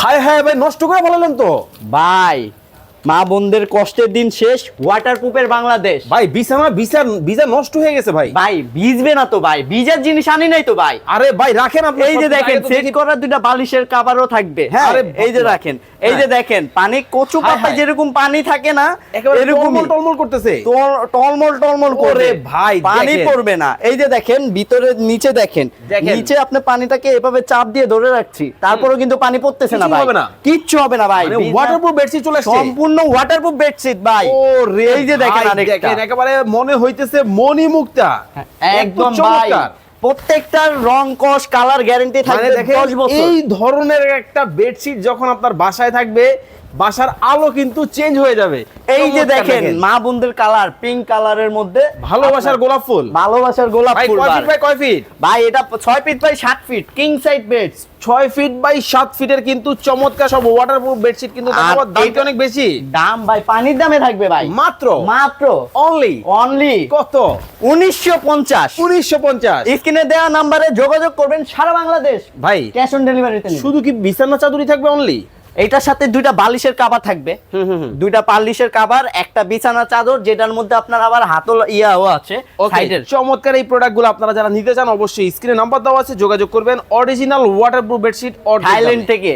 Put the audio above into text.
হায় হায় ভাই নষ্ট করে ফেলালেন তো। ভাই মা বোনদের কষ্টের দিন শেষ ওয়াটারপ্রুফের বাংলাদেশ। ভাই বিছানা বিছা বিজা নষ্ট হয়ে গেছে ভাই। ভাই ভিজবে না তো ভাই ভিজার জিনিস আনি নাই তো ভাই। আরে ভাই রাখেন আপনি এই যে দেখেন সেট দেখি- করা দুইটা বালিশের কাভারও থাকবে। হ্যাঁ আরে এই যে রাখেন এই যে দেখেন পানি কচু হায় পাতায় যেরকম পানি থাকে না এরকমই। টলমল করতেছে। টল- টলমল টলমল করে ভাই, পানি পড়বে না। এই যে দেখেন ভিতরে নিচে দেখেন। নিচে আপনি পানিটাকে এভাবে চাপ দিয়ে ধরে রাখছি তারপরেও কিন্তু পানি পড়তেছে না ভাই। কিচ্ছু হবে না ভাই। মানে ওয়াটারপ্রুফ বেডশিট চলে আসছে। সম্পূর্ণ ওয়াটারপ্রুফ বেডশিট ভাই। ও এই যে দেখেন দেখেন একেবারে মনে হইতেছে মনি মুক্তা। একদম কত ভাই প্রত্যেকটার রং কস কালার গ্যারান্টি থাকবে 10 বছর। এই ধরনের একটা বেডশিট যখন আপনার বাসায় থাকবে বাসার আলো কিন্তু চেঞ্জ হয়ে যাবে। এই যে দেখেন মা বোনদের কালার পিঙ্ক কালারের মধ্যে ভালোবাসার গোলাপ ফুল। ভালোবাসার গোলাপ ফুল কয় ভাই। কয় ফিট ভাই এটা 6 feet by 7 feet king size bed ছয় ফিট বাই সাত ফিটের কিন্তু চমৎকার সব ওয়াটারপ্রুফ বেডশিট কিন্তু দাম দামটা অনেক বেশি? দাম ভাই পানির দামে থাকবে ভাই। মাত্র? মাত্র। অনলি অনলি কত? 1950 উনিশশো পঞ্চাশ। স্ক্রিনে দেওয়া নম্বরে যোগাযোগ করবেন সারা বাংলাদেশ। ভাই ক্যাশ অন ডেলিভারিতে শুধু কি বিছানা চাদরই থাকবে অনলি এটার সাথে দুইটা বালিশের কাবার থাকবে। দুইটা বালিশের কাবার একটা বিছানা চাদর যেটার মধ্যে আপনার আবার হাতল ইয়াও আছে চমৎকার এই প্রোডাক্টগুলো আপনারা যারা নিতে চান অবশ্যই স্ক্রিনে নাম্বার দেওয়া আছে যোগাযোগ করবেন। Original waterproof bedsheet Thailand থেকে।